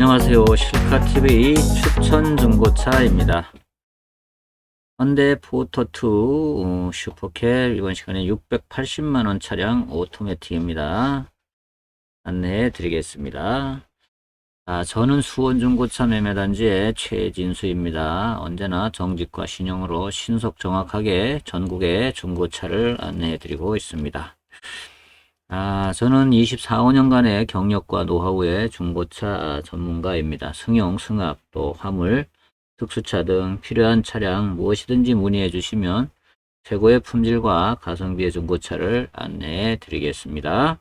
안녕하세요. 실카TV 추천 중고차입니다. 현대 포터2 어, 슈퍼캡 이번 시간에 680만원 차량 오토매틱입니다. 안내해 드리겠습니다. 아, 저는 수원 중고차 매매단지의 최진수입니다. 언제나 정직과 신용으로 신속 정확하게 전국의 중고차를 안내해 드리고 있습니다. 아, 저는 24, 5년간의 경력과 노하우의 중고차 전문가입니다. 승용, 승합, 또 화물, 특수차 등 필요한 차량 무엇이든지 문의해 주시면 최고의 품질과 가성비의 중고차를 안내해 드리겠습니다.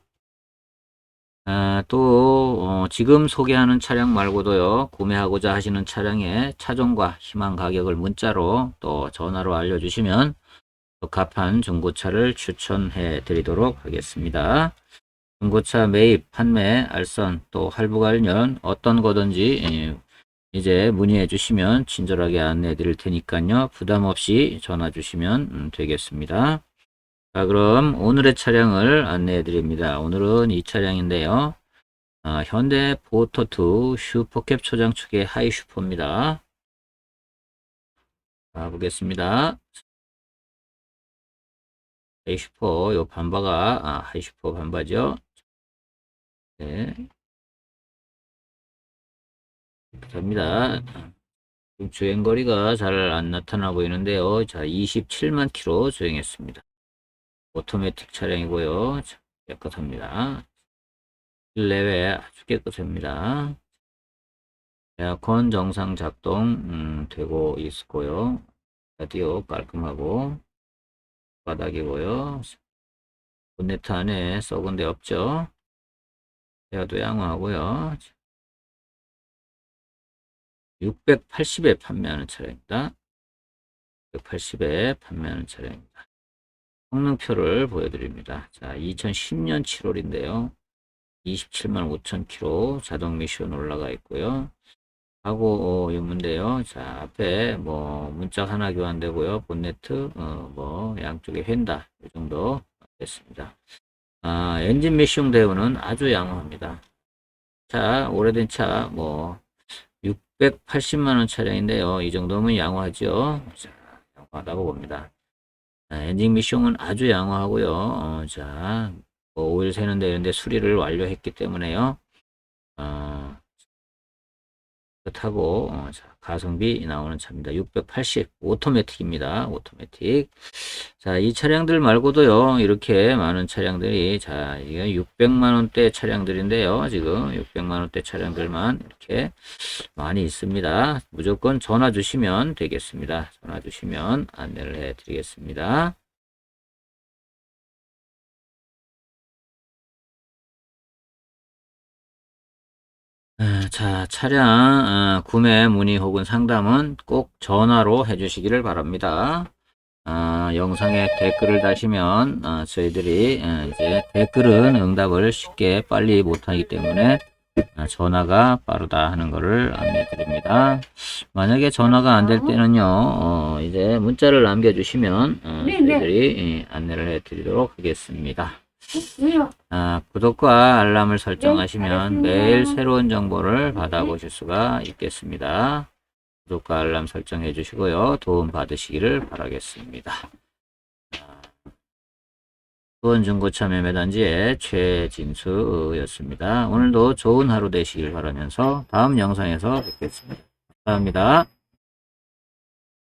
아, 또 어, 지금 소개하는 차량 말고도요 구매하고자 하시는 차량의 차종과 희망 가격을 문자로 또 전화로 알려주시면 적합한 중고차를 추천해 드리도록 하겠습니다. 중고차 매입, 판매, 알선, 또 할부 관련 어떤 거든지 예, 이제 문의해 주시면 친절하게 안내해 드릴 테니까요. 부담 없이 전화 주시면 음, 되겠습니다. 자, 그럼 오늘의 차량을 안내해 드립니다. 오늘은 이 차량인데요. 아, 현대 포터2 슈퍼캡 초장 축의 하이 슈퍼입니다. 자, 보겠습니다. 하이슈퍼 요 반바가 아, 하이슈퍼 반바죠. 네. 됩니다. 주행거리가 잘 안 나타나 보이는데요. 자, 27만 킬로 주행했습니다. 오토매틱 차량이고요. 자, 깨끗합니다. 실내외 아주 깨끗합니다. 에어컨 정상 작동 음, 되고 있고요. 라디오 깔끔하고 바닥이고요. 본네트 안에 썩은 데 없죠. 대화도 양호하고요. 680에 판매하는 차량입니다. 680에 판매하는 차량입니다. 성능표를 보여드립니다. 자, 2010년 7월인데요. 27만 5천 킬로 자동 미션 올라가 있고요. 하고 유문데요. 자 앞에 뭐 문짝 하나 교환되고요. 본네트 어, 뭐 양쪽에 휀다 이 정도 됐습니다. 아 엔진 미션 대우는 아주 양호합니다. 차 오래된 차 뭐 680만 원 차량인데요. 이 정도면 양호하죠. 자 양호하다고 봅니다. 아, 엔진 미션은 아주 양호하고요. 어, 자 뭐 오일 새는데 이런데 수리를 완료했기 때문에요. 어, 타고 어, 자, 가성비 나오는 차입니다. 680 오토매틱입니다. 오토매틱. 자, 이 차량들 말고도요. 이렇게 많은 차량들이 자, 이게 600만 원대 차량들인데요. 지금 600만 원대 차량들만 이렇게 많이 있습니다. 무조건 전화 주시면 되겠습니다. 전화 주시면 안내를 해 드리겠습니다. 아, 자, 차량 아, 구매 문의 혹은 상담은 꼭 전화로 해주시기를 바랍니다. 아, 영상에 댓글을 다시면 아, 저희들이 아, 이제 댓글은 응답을 쉽게 빨리 못하기 때문에 아, 전화가 빠르다 하는 것을 안내 드립니다. 만약에 전화가 안 될 때는요, 어, 이제 문자를 남겨주시면 어, 네, 네. 저희들이 예, 안내를 해 드리도록 하겠습니다. 아, 구독과 알람을 설정하시면 알겠습니다. 매일 새로운 정보를 받아보실 수가 있겠습니다. 구독과 알람 설정해 주시고요. 도움 받으시기를 바라겠습니다. 아, 수원 중고차 매매단지의 최진수였습니다. 오늘도 좋은 하루 되시길 바라면서 다음 영상에서 뵙겠습니다. 감사합니다.